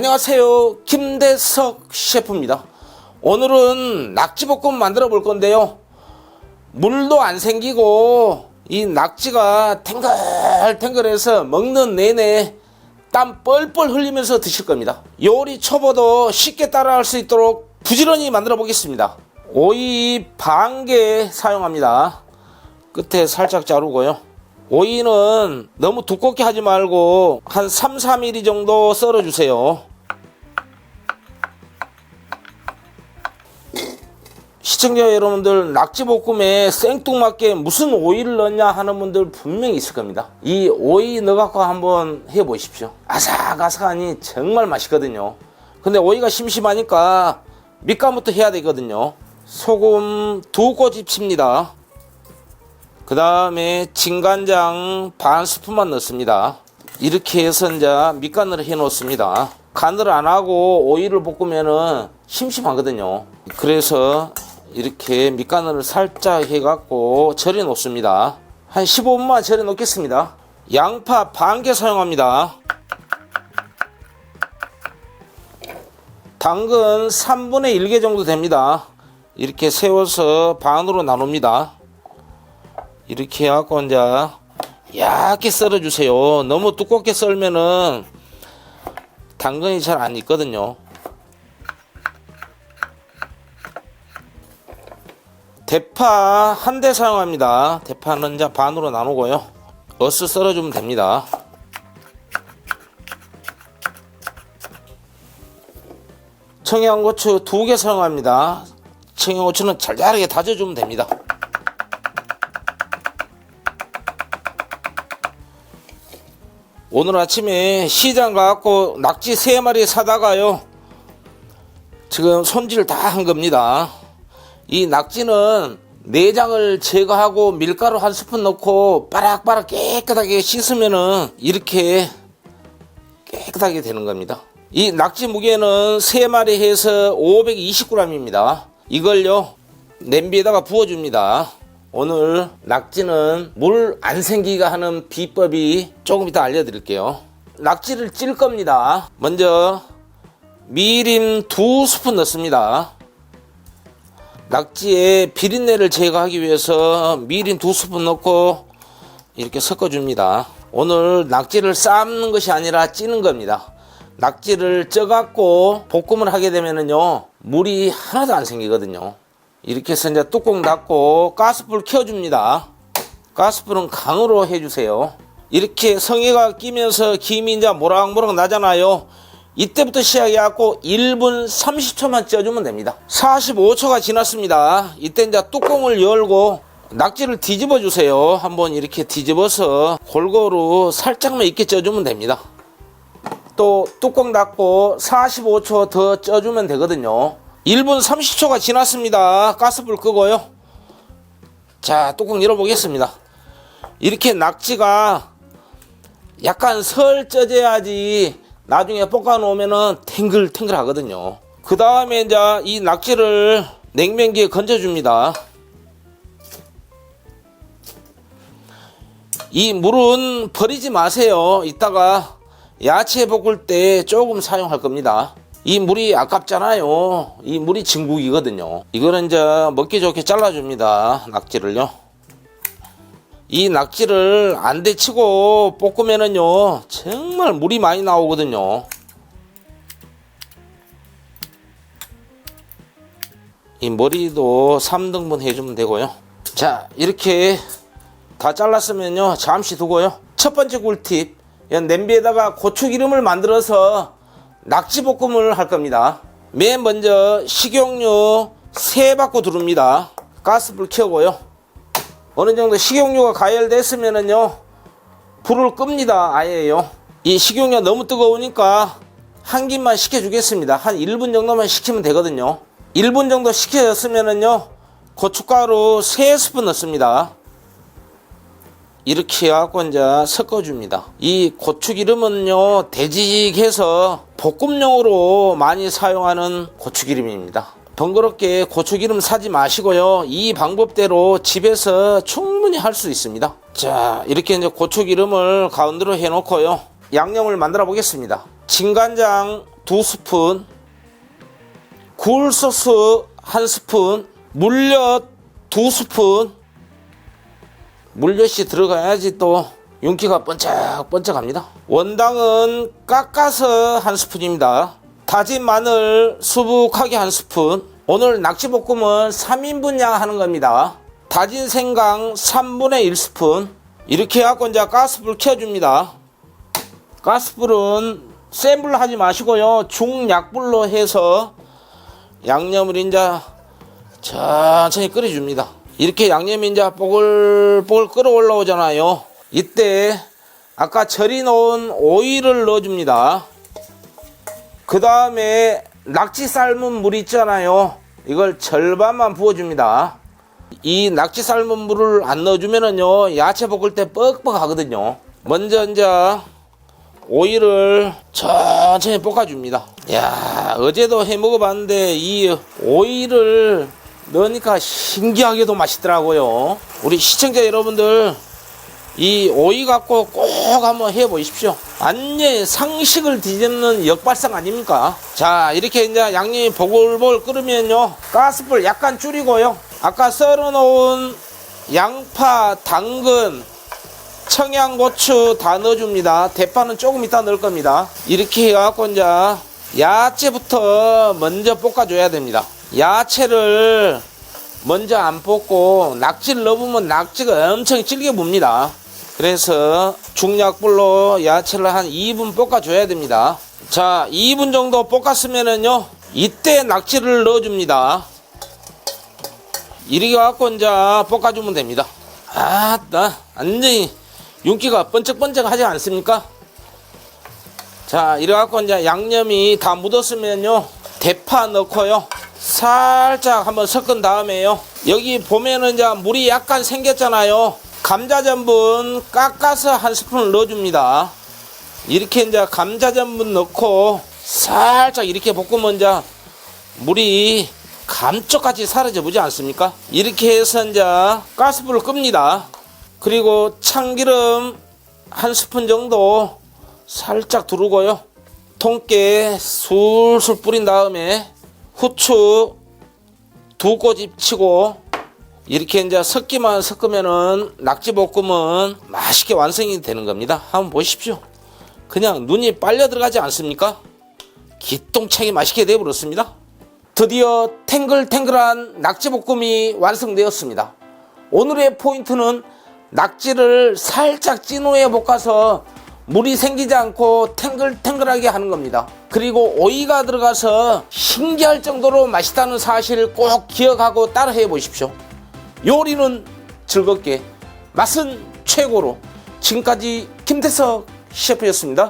안녕하세요. 김대석 셰프입니다. 오늘은 낙지볶음 만들어 볼 건데요. 물도 안 생기고 이 낙지가 탱글탱글해서 먹는 내내 땀 뻘뻘 흘리면서 드실 겁니다. 요리 초보도 쉽게 따라할 수 있도록 부지런히 만들어 보겠습니다. 오이 반 개 사용합니다. 끝에 살짝 자르고요. 오이는 너무 두껍게 하지 말고 한 3, 4mm 정도 썰어 주세요. 시청자 여러분들 낙지볶음에 생뚱맞게 무슨 오이를 넣냐 하는 분들 분명히 있을 겁니다. 이 오이 넣어갖고 한번 해보십시오. 아삭아삭하니 정말 맛있거든요. 근데 오이가 심심하니까 밑간부터 해야 되거든요. 소금 두 꼬집 칩니다. 그 다음에 진간장 반 스푼만 넣습니다. 이렇게 해서 이제 밑간을 해 놓습니다. 간을 안 하고 오이를 볶으면은 심심하거든요. 그래서 이렇게 밑간을 살짝 해갖고 절여 놓습니다. 한 15분만 절여 놓겠습니다. 양파 반 개 사용합니다. 당근 3분의 1개 정도 됩니다. 이렇게 세워서 반으로 나눕니다. 이렇게 해갖고 이제 얇게 썰어주세요. 너무 두껍게 썰면은 당근이 잘 안 익거든요. 대파 한 대 사용합니다. 대파는 이제 반으로 나누고요. 어스 썰어주면 됩니다. 청양고추 두 개 사용합니다. 청양고추는 잘잘하게 다져주면 됩니다. 오늘 아침에 시장 가갖고 낙지 세 마리 사다가요. 지금 손질 다 한 겁니다. 이 낙지는 내장을 제거하고 밀가루 한 스푼 넣고 바락바락 깨끗하게 씻으면은 이렇게 깨끗하게 되는 겁니다. 이 낙지 무게는 세 마리 해서 520g입니다. 이걸요 냄비에다가 부어줍니다. 오늘 낙지는 물 안 생기게 하는 비법이 조금 이따 알려드릴게요. 낙지를 찔 겁니다. 먼저 미림 두 스푼 넣습니다. 낙지의 비린내를 제거하기 위해서 미림 두 스푼 넣고 이렇게 섞어줍니다. 오늘 낙지를 삶는 것이 아니라 찌는 겁니다. 낙지를 쪄갖고 볶음을 하게 되면은요 물이 하나도 안 생기거든요. 이렇게 해서 이제 뚜껑 닫고 가스불 켜줍니다. 가스불은 강으로 해주세요. 이렇게 성에가 끼면서 김이 이제 모락모락 나잖아요. 이때부터 시작해갖고 1분 30초만 쪄주면 됩니다. 45초가 지났습니다. 이때 이제 뚜껑을 열고 낙지를 뒤집어 주세요. 한번 이렇게 뒤집어서 골고루 살짝만 익게 쪄주면 됩니다. 또 뚜껑 닫고 45초 더 쪄주면 되거든요. 1분 30초가 지났습니다. 가스불 끄고요. 자, 뚜껑 열어보겠습니다. 이렇게 낙지가 약간 설 쪄져야지 나중에 볶아 놓으면은 탱글탱글 하거든요. 그 다음에 이제 이 낙지를 냉면기에 건져줍니다. 이 물은 버리지 마세요. 이따가 야채 볶을 때 조금 사용할 겁니다. 이 물이 아깝잖아요. 이 물이 진국이거든요. 이거는 이제 먹기 좋게 잘라줍니다. 낙지를요. 이 낙지를 안 데치고 볶으면은요 정말 물이 많이 나오거든요 이 머리도 3등분 해주면 되고요 자 이렇게 다 잘랐으면요 잠시 두고요 첫 번째 꿀팁 이 냄비에다가 고추기름을 만들어서 낙지볶음을 할 겁니다. 맨 먼저 식용유 3바퀴 두릅니다. 가스불 켜고요. 어느 정도 식용유가 가열됐으면은요 불을 끕니다 아예요. 이 식용유가 너무 뜨거우니까 한 김만 식혀주겠습니다. 한 1분 정도만 식히면 되거든요. 1분 정도 식혀졌으면은요 고춧가루 3스푼 넣습니다 이렇게 해갖고 이제 섞어줍니다 이 고추기름은요 되직해서 볶음용으로 많이 사용하는 고추기름입니다 번거롭게 고추기름 사지 마시고요. 이 방법대로 집에서 충분히 할 수 있습니다. 자, 이렇게 이제 고추기름을 가운데로 해놓고요. 양념을 만들어 보겠습니다. 진간장 두 스푼, 굴소스 한 스푼, 물엿 두 스푼, 물엿이 들어가야지 또 윤기가 번쩍번쩍합니다. 원당은 깎아서 한 스푼입니다. 다진 마늘 수북하게 한 스푼. 오늘 낙지볶음은 3인분 양 하는 겁니다. 다진 생강 3분의 1 스푼. 이렇게 해갖고 이제 가스불 켜줍니다. 가스불은 센 불로 하지 마시고요. 중약불로 해서 양념을 이제 천천히 끓여줍니다. 이렇게 양념이 이제 뽀글뽀글 끓어 올라오잖아요. 이때 아까 절이 놓은 오이를 넣어줍니다. 그 다음에 낙지 삶은 물 있잖아요. 이걸 절반만 부어줍니다. 이 낙지 삶은 물을 안 넣어주면은요, 야채 볶을 때 뻑뻑하거든요. 먼저 이제 오이를 천천히 볶아줍니다. 야 어제도 해 먹어봤는데 이 오이를 넣으니까 신기하게도 맛있더라고요. 우리 시청자 여러분들 이 오이 갖고 꼭 한번 해 보십시오. 완전히 상식을 뒤집는 역발상 아닙니까? 자, 이렇게 이제 양념이 보글보글 끓으면요. 가스불 약간 줄이고요. 아까 썰어 놓은 양파, 당근, 청양고추 다 넣어줍니다. 대파는 조금 이따 넣을 겁니다. 이렇게 해갖고 이제 야채부터 먼저 볶아줘야 됩니다. 야채를 먼저 안 볶고 낙지를 넣으면 낙지가 엄청 질게 뭅니다. 그래서 중약불로 야채를 한 2분 볶아줘야 됩니다. 자, 2분 정도 볶았으면은요, 이때 낙지를 넣어줍니다. 이렇게 갖고 이제 볶아주면 됩니다. 아따, 완전히 윤기가 번쩍번쩍 하지 않습니까? 자, 이래 갖고 이제 양념이 다 묻었으면요, 대파 넣고요, 살짝 한번 섞은 다음에요, 여기 보면은 이제 물이 약간 생겼잖아요. 감자 전분 깎아서 한 스푼을 넣어줍니다. 이렇게 이제 감자 전분 넣고 살짝 이렇게 볶으면 이제 물이 감쪽같이 사라져 보지 않습니까? 이렇게 해서 이제 가스불을 끕니다. 그리고 참기름 한 스푼 정도 살짝 두르고요. 통깨 술술 뿌린 다음에 후추 두 꼬집 치고 이렇게 이제 섞기만 섞으면은 낙지볶음은 맛있게 완성이 되는 겁니다. 한번 보십시오. 그냥 눈이 빨려 들어가지 않습니까? 기똥차게 맛있게 되어버렸습니다. 드디어 탱글탱글한 낙지볶음이 완성되었습니다. 오늘의 포인트는 낙지를 살짝 찐 후에 볶아서 물이 생기지 않고 탱글탱글하게 하는 겁니다. 그리고 오이가 들어가서 신기할 정도로 맛있다는 사실을 꼭 기억하고 따라해 보십시오. 요리는 즐겁게, 맛은 최고로. 지금까지 김태석 셰프였습니다.